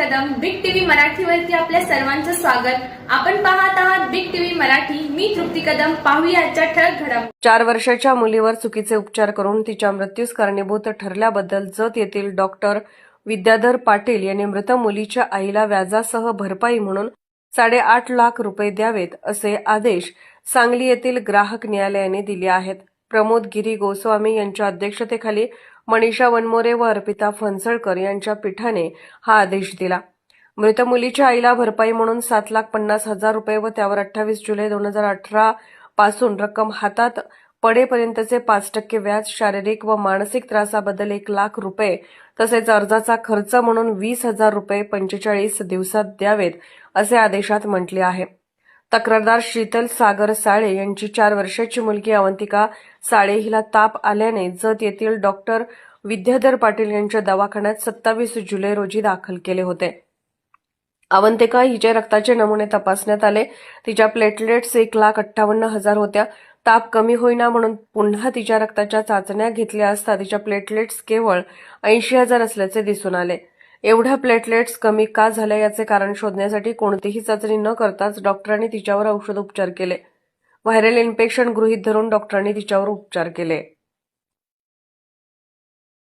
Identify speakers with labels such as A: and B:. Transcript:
A: मराठीवरती आपल्या सर्वांचं स्वागत. आपण पाहत आहात बिग टीव्ही मराठी. मी तृप्ती कदम. पाहूया आजच्या ठळक घडामोडी
B: चार वर्षाच्या मुलीवर चुकीचे उपचार करून तिच्या मृत्यूस कारणीभूत ठरल्याबद्दल जत येथील डॉक्टर विद्याधर पाटील यांनी मृत मुलीच्या आईला व्याजासह भरपाई म्हणून साडेआठ लाख रुपये द्यावेत असे आदेश सांगली येथील ग्राहक न्यायालयाने दिले आहेत. प्रमोद गिरी गोस्वामी यांच्या अध्यक्षतेखाली मनीषा वनमोरे व अर्पिता फणसळकर यांच्या पीठाने हा आदेश दिला. मृत मुलीच्या आईला भरपाई म्हणून सात लाख पन्नास हजार रुपये व त्यावर अठ्ठावीस जुलै दोन हजार अठरा पासून रक्कम हातात पडेपर्यंतचे पाच टक्के व्याज शारीरिक व मानसिक त्रासाबद्दल एक लाख रुपये तसेच अर्जाचा खर्च म्हणून वीस हजार रुपये पंचेचाळीस दिवसात द्यावेत असे आदेशात म्हटले आहे. तक्रारदार शीतल सागर साळे यांची चार वर्षाची मुलगी अवंतिका साळे हिला ताप आल्याने जत येथील डॉक्टर विद्याधर पाटील यांच्या दवाखान्यात सत्तावीस जुलै रोजी दाखल केले होते. अवंतिका हिचे रक्ताचे नमुने तपासण्यात आले. तिच्या प्लेटलेट्स एक लाख अठ्ठावन्न हजार होत्या. ताप कमी होईना म्हणून पुन्हा तिच्या रक्ताच्या चाचण्या घेतल्या असता तिच्या प्लेटलेट्स केवळ ऐंशी हजार असल्याचे दिसून आले. एवढ्या प्लेटलेट्स कमी का झाल्या याचे कारण शोधण्यासाठी कोणतीही चाचणी न करताच डॉक्टरांनी तिच्यावर औषध उपचार केले. व्हायरल इन्फेक्शन गृहीत धरून डॉक्टरांनी तिच्यावर उपचार केले.